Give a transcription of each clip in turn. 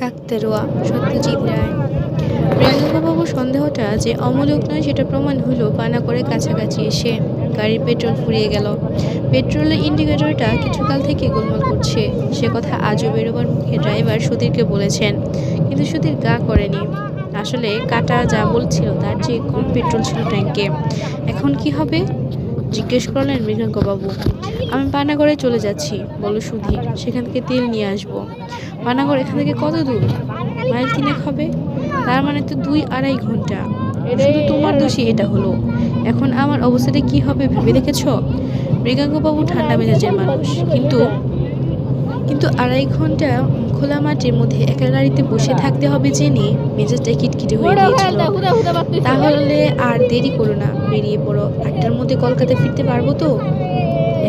কাকতারুয়া সত্যজিৎ রায়। প্রিয়াঙ্কাবাবুর সন্দেহটা যে অমূলক নয় সেটা প্রমাণ হলো পানা করে কাছাকাছি এসে। গাড়ির পেট্রোল ফুরিয়ে গেল। পেট্রোলের ইন্ডিকেটরটা কিছুকাল থেকে গোলমাল করছে। সে কথা আজও বেরোবার মুখে ড্রাইভার সুধীরকে বলেছেন, কিন্তু সুধীর গা করেনি। আসলে কাটা যা বলছিল তার চেয়ে কম পেট্রোল ছিল ট্যাঙ্কে এখন কি হবে? জিজ্ঞেস করলেন মৃগাঙ্কবাবু আমি পানাগড়ে চলে যাচ্ছি। বলো সুধীর সেখান থেকে তেল নিয়ে আসব। পানাগড় এখান থেকে কত দূর? মাইল তিনেক হবে। তার মানে তো দুই আড়াই ঘণ্টা। শুধু তোমার দোষী এটা হলো। এখন আমার অবস্থাটা কি হবে ভেবে দেখেছ? মৃগাঙ্কবাবু ঠান্ডা মেজাজের মানুষ, কিন্তু কিন্তু আড়াই ঘণ্টা খোলা মাঠের মধ্যে একা গাড়িতে বসে থাকতে হবে জেনে মেজাজটা কিটকিটে হয়ে গিয়েছিল। তাহলে আর দেরি করো না বেরিয়ে পড়ো। আটটার মধ্যে কলকাতা ফিরতে পারব তো?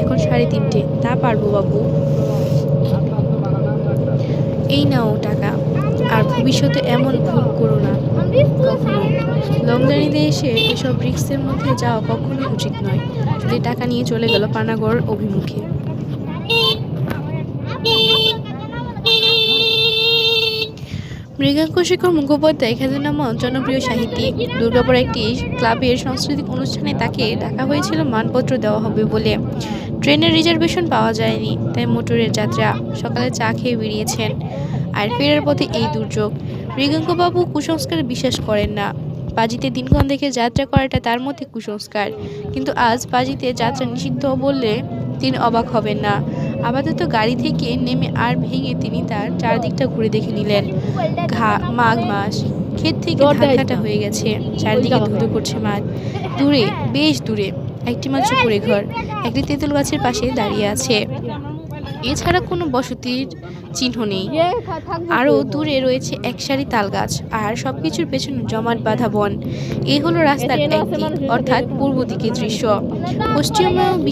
এখন সাড়ে তিনটে তা পারব বাবু। এই নাও টাকা। আর ভবিষ্যতে এমন ভুল করো না। কখনো। লং জার্নিতে এসে এসব রিক্সের মধ্যে যাওয়া কখনোই উচিত নয়। যদি টাকা নিয়ে চলে গেল পানাগড় অভিমুখে। মৃগাঙ্ক শেখর মুখোপাধ্যায় খ্যাতনামা জনপ্রিয় সাহিত্যিক। দুর্গাপুর একটি ক্লাবের সাংস্কৃতিক অনুষ্ঠানে তাকে ডাকা হয়েছিল মানপত্র দেওয়া হবে বলে। ট্রেনের রিজার্ভেশন পাওয়া যায়নি, তাই মোটরের যাত্রা সকালে চা খেয়ে বেরিয়েছেন। আর ফেরার পথে এই দুর্যোগ। মৃগাঙ্কবাবু কুসংস্কারে বিশ্বাস করেন না। পাজিতে দিনক্ষণ দেখে যাত্রা করাটা তার মধ্যে কুসংস্কার। কিন্তু আজ পাজিতে যাত্রা নিষিদ্ধ বললে তিনি অবাক হবেন না। আপাতত গাড়ি থেকে নেমে আর ভেঙে তিনি তার চারদিকটা ঘুরে দেখে নিলেন। ঘা মাঘ মাস ক্ষেত থেকে ধান হয়ে গেছে। চারদিকে ধুধু করছে মাঠ। দূরে বেশ দূরে একটি মাত্র কুড়ে ঘর একটি তেঁতুল গাছের পাশে দাঁড়িয়ে আছে। এছাড়া কোনো বসতির চিহ্ন নেই। আরও দূরে রয়েছে এক সারি তাল গাছ আর সবকিছুর পেছনে জমাট বাঁধা বন। এই হলো রাস্তার একদিক অর্থাৎ পূর্ব দিকের দৃশ্য। পশ্চিমবঙ্গ